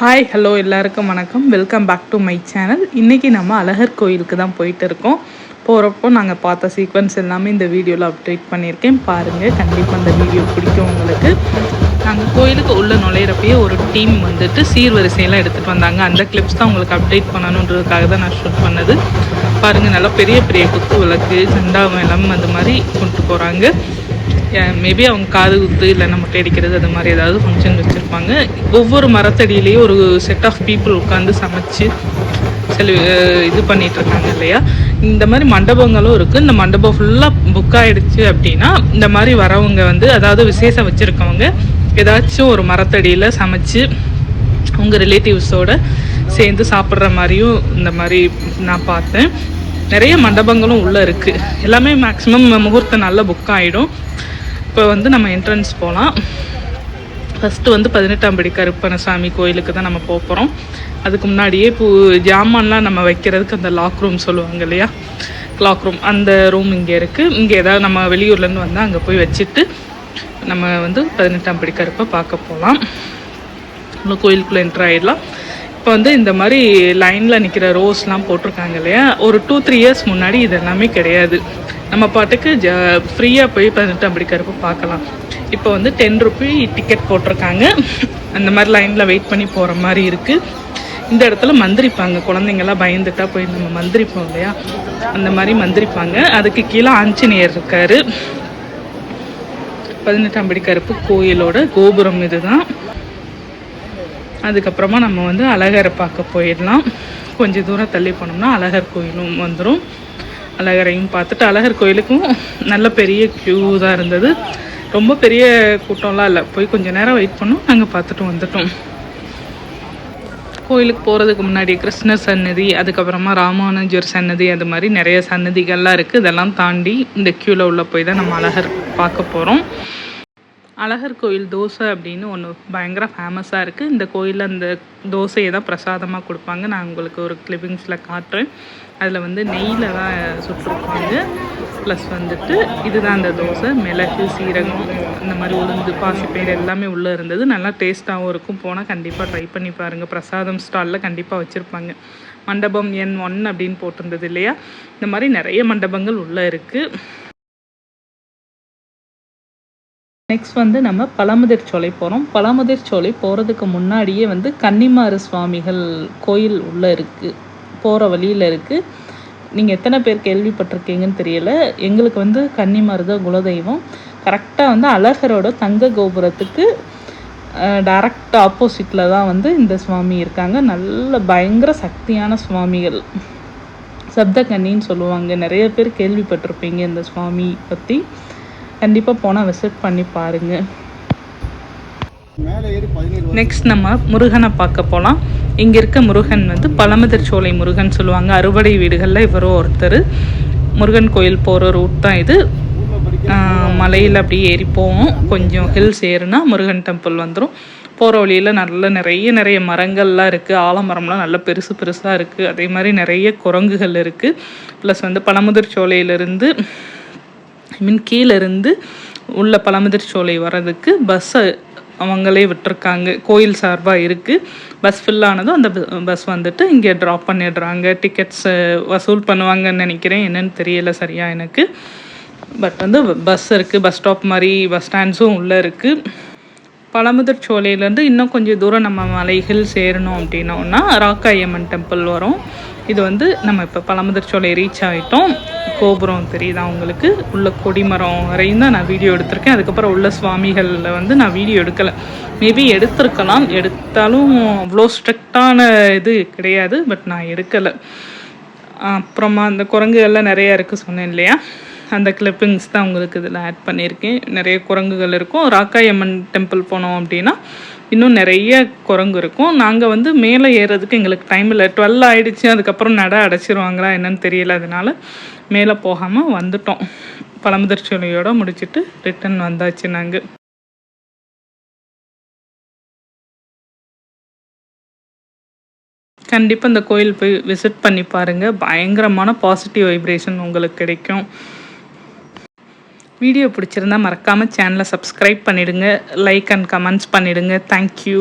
Hi hello எல்லாருக்கும் வணக்கம். Welcome back to my channel இன்றைக்கி நம்ம அழகர் கோயிலுக்கு தான் போயிட்டு இருக்கோம். போகிறப்போ நாங்கள் பார்த்த சீக்வன்ஸ் எல்லாமே இந்த வீடியோவில் அப்டேட் பண்ணியிருக்கேன். பாருங்கள் கண்டிப்பாக அந்த வீடியோ பிடிக்கும் உங்களுக்கு. நாங்கள் கோயிலுக்கு உள்ளே நுழையிறப்பயே ஒரு டீம் வந்துட்டு சீர்வரிசையெல்லாம் எடுத்துகிட்டு வந்தாங்க. அந்த கிளிப்ஸ் தான் உங்களுக்கு அப்டேட் பண்ணணுன்றதுக்காக தான் நான் ஷூட் பண்ணது. பாருங்கள் நல்லா பெரிய பெரிய குத்து விளக்கு செண்டாவம் எல்லாமே அந்த மாதிரி கொண்டு போகிறாங்க மேபி அவங்க காது குத்து இல்லைன்னா மொட்டை அடிக்கிறது அது மாதிரி ஏதாவது ஃபங்க்ஷன் வச்சுருப்பாங்க. ஒவ்வொரு மரத்தடியிலேயும் ஒரு செட் ஆஃப் பீப்புள் உட்காந்து சமைச்சு செலு இது பண்ணிகிட்ருக்காங்க இல்லையா? இந்த மாதிரி மண்டபங்களும் இருக்குது இந்த மண்டபம் ஃபுல்லாக புக் ஆகிடுச்சு அப்படின்னா இந்த மாதிரி வரவங்க வந்து அதாவது விசேஷம் வச்சுருக்கவங்க ஏதாச்சும் ஒரு மரத்தடியில் சமைச்சு உங்கள் ரிலேட்டிவ்ஸோடு சேர்ந்து சாப்பிட்ற மாதிரியும் இந்த மாதிரி நான் பார்த்தேன். நிறைய மண்டபங்களும் உள்ளே இருக்குது எல்லாமே மேக்ஸிமம் முகூர்த்தம் நல்லா புக் ஆகிடும் இப்போ வந்து நம்ம என்ட்ரன்ஸ் போகலாம் ஃபஸ்ட்டு வந்து பதினெட்டாம் படி கருப்பணசாமி கோயிலுக்கு தான் நம்ம போக போகிறோம் அதுக்கு முன்னாடியே பூ ஜாமான்லாம் நம்ம வைக்கிறதுக்கு அந்த லாக் ரூம் சொல்லுவாங்க இல்லையா? லாக் ரூம் அந்த ரூம் இங்கே இருக்குது இங்கே ஏதாவது நம்ம வெளியூர்லேருந்து வந்தால் அங்கே போய் வச்சுட்டு நம்ம வந்து பதினெட்டாம் படி கருப்பை பார்க்க போகலாம் நம்ம கோயிலுக்குள்ளே என்ட்ரு ஆகிடலாம் இப்போ வந்து இந்த மாதிரி லைனில் நிற்கிற ரோஸ்லாம் போட்டிருக்காங்க இல்லையா? ஒரு டூ த்ரீ இயர்ஸ் முன்னாடி இது எல்லாமே கிடையாது. நம்ம பாட்டுக்கு ஜ ஃப்ரீயாக போய் பதினெட்டு படிக்கிறப்ப பார்க்கலாம். இப்போ வந்து டென் ருபி டிக்கெட் போட்டிருக்காங்க. அந்த மாதிரி லைனில் வெயிட் பண்ணி போகிற மாதிரி இருக்குது இந்த இடத்துல மந்திரிப்பாங்க. குழந்தைங்கள்லாம் பயந்துட்டா போய் நம்ம மந்திரிப்போம் இல்லையா? அந்த மாதிரி மந்திரிப்பாங்க. அதுக்கு கீழே ஆஞ்சநேயர் இருக்கார். பதினெட்டாம் படி கருப்பு கோயிலோட கோபுரம் இதுதான். அதுக்கப்புறமா நம்ம வந்து அழகரை பார்க்க போயிடலாம். கொஞ்சம் தூரம் தள்ளி போனோம்னா அழகர் கோயிலும் வந்துடும் அழகரையும் பார்த்துட்டு அழகர் கோயிலுக்கும் நல்ல பெரிய க்யூ தான் இருந்தது. ரொம்ப பெரிய கூட்டம்லாம் இல்லை. போய் கொஞ்சம் நேரம் வெயிட் பண்ணோம். நாங்கள் பார்த்துட்டு வந்துட்டோம். கோயிலுக்கு போகிறதுக்கு முன்னாடி கிருஷ்ணர் சன்னதி அதுக்கப்புறமா ராமானுஜர் சன்னதி அது மாதிரி நிறைய சன்னதிகள்லாம் இருக்குது இதெல்லாம் தாண்டி இந்த க்யூவில் உள்ள போய் தான் நம்ம அழகர் பார்க்க போகிறோம் அழகர் கோயில் தோசை அப்படின்னு ஒன்று பயங்கர ஃபேமஸாக இருக்குது இந்த கோயிலில் அந்த தோசையை தான் பிரசாதமாக கொடுப்பாங்க. நான் உங்களுக்கு ஒரு கிளிப்பிங்ஸில் காட்டுறேன். அதில் வந்து நெய்யில் தான் சுட்டிருப்பாங்க. ப்ளஸ் வந்துட்டு இதுதான் அந்த தோசை. மிளகு சீரகம் இந்த மாதிரி உளுந்து பாசிப்பயிர் எல்லாமே உள்ளே இருந்தது. நல்லா டேஸ்ட்டாகவும் இருக்கும். போனால் கண்டிப்பாக ட்ரை பண்ணி பாருங்கள் பிரசாதம் ஸ்டாலில் கண்டிப்பாக வச்சுருப்பாங்க. மண்டபம் என் ஒன் அப்படின்னு போட்டிருந்தது இல்லையா? இந்த மாதிரி நிறைய மண்டபங்கள் உள்ளே இருக்குது நெக்ஸ்ட் வந்து நம்ம பழமுதிர் சோலை போகிறோம் பழமுதிர் சோலை போகிறதுக்கு முன்னாடியே வந்து கன்னிமாறு சுவாமிகள் கோயில் உள்ளே இருக்குது போகிற வழியில் இருக்குது நீங்கள் எத்தனை பேர் கேள்விப்பட்டிருக்கீங்கன்னு தெரியல. எங்களுக்கு வந்து கன்னிமாறு தான் குலதெய்வம். கரெக்டாக வந்து அழகரோட தங்க கோபுரத்துக்கு டைரக்ட் ஆப்போசிட்டில் தான் வந்து இந்த சுவாமி இருக்காங்க. நல்ல பயங்கர சக்தியான சுவாமிகள். சப்த கன்னின்னு சொல்லுவாங்க. நிறைய பேர் கேள்விப்பட்டிருப்பீங்க இந்த சுவாமி பற்றி கண்டிப்பாக போனால் விசிட் பண்ணி பாருங்கள் நெக்ஸ்ட் நம்ம முருகனை பார்க்க போகலாம் இங்கே இருக்க முருகன் வந்து பழமுதிர் சோலை முருகன் சொல்லுவாங்க. அறுவடை வீடுகளில் இவரும் ஒருத்தர். முருகன் கோயில் போகிற ரூட் தான் இது. மலையில் அப்படியே ஏறி போவோம். கொஞ்சம் ஹில்ஸ் ஏறுனா முருகன் டெம்பிள் வந்துடும் போகிற வழியில் நல்ல நிறைய நிறைய மரங்கள்லாம் இருக்குது ஆலமரம்லாம் நல்ல பெருசு பெருசாக இருக்குது அதே மாதிரி நிறைய குரங்குகள் இருக்குது ப்ளஸ் வந்து பழமுதிர் சோலையிலேருந்து ஐ மீன் கீழேருந்து உள்ள பழமுதிர் சோலை வர்றதுக்கு பஸ்ஸை அவங்களே விட்டுருக்காங்க. கோயில் சார்பாக இருக்குது பஸ் ஃபில் ஆனதும் அந்த பஸ் வந்துட்டு இங்கே ட்ராப் பண்ணிடுறாங்க. டிக்கெட்ஸ் வசூல் பண்ணுவாங்கன்னு நினைக்கிறேன். என்னன்னு தெரியல சரியாக எனக்கு. பட் வந்து பஸ் இருக்குது பஸ் ஸ்டாப் மாதிரி பஸ் ஸ்டாண்ட்ஸும் உள்ளே இருக்குது பழமுதிர் சோலையிலேருந்து இன்னும் கொஞ்சம் தூரம் நம்ம மலைகள் சேரணும் அப்படின்னோன்னா ராக்காயம்மன் டெம்பிள் வரும். இது வந்து நம்ம இப்போ பழமுதிர் சோலை ரீச் ஆகிட்டோம் கோபுரம் தெரியுதா உங்களுக்கு? உள்ள கொடிமரம் வரையும் தான் நான் வீடியோ எடுத்திருக்கேன். அதுக்கப்புறம் உள்ள சுவாமிகளில் வந்து நான் வீடியோ எடுக்கலை. மேபி எடுத்திருக்கலாம். எடுத்தாலும் அவ்வளோ ஸ்ட்ரிக்டான இது கிடையாது. பட் நான் எடுக்கலை. அப்புறமா அந்த குரங்குகள்லாம் நிறையா இருக்குது சொன்னேன் இல்லையா? அந்த கிளிப்பிங்ஸ் தான் உங்களுக்கு இதில் ஆட் பண்ணியிருக்கேன். நிறைய குரங்குகள் இருக்கும். ராக்காயம்மன் டெம்பிள் போனோம் அப்படின்னா இன்னும் நிறைய குரங்கு இருக்கும். நாங்கள் வந்து மேலே ஏறுறதுக்கு எங்களுக்கு டைம் இல்லை. டுவெல் ஆகிடுச்சு அதுக்கப்புறம் நட அடைச்சிருவாங்களா என்னன்னு தெரியல. அதனால் மேலே போகாமல் வந்துட்டோம். பழமுதிர்ச்சோலையோடு முடிச்சுட்டு ரிட்டன் வந்தாச்சு நாங்கள் கண்டிப்பாக இந்த கோயில் போய் விசிட் பண்ணி பாருங்கள் பயங்கரமான பாசிட்டிவ் வைப்ரேஷன் உங்களுக்கு கிடைக்கும். வீடியோ பிடிச்சிருந்தா மறக்காமல் சேனலை சப்ஸ்கிரைப் பண்ணிவிடுங்க லைக் அண்ட் கமெண்ட்ஸ் பண்ணிவிடுங்க தேங்க்யூ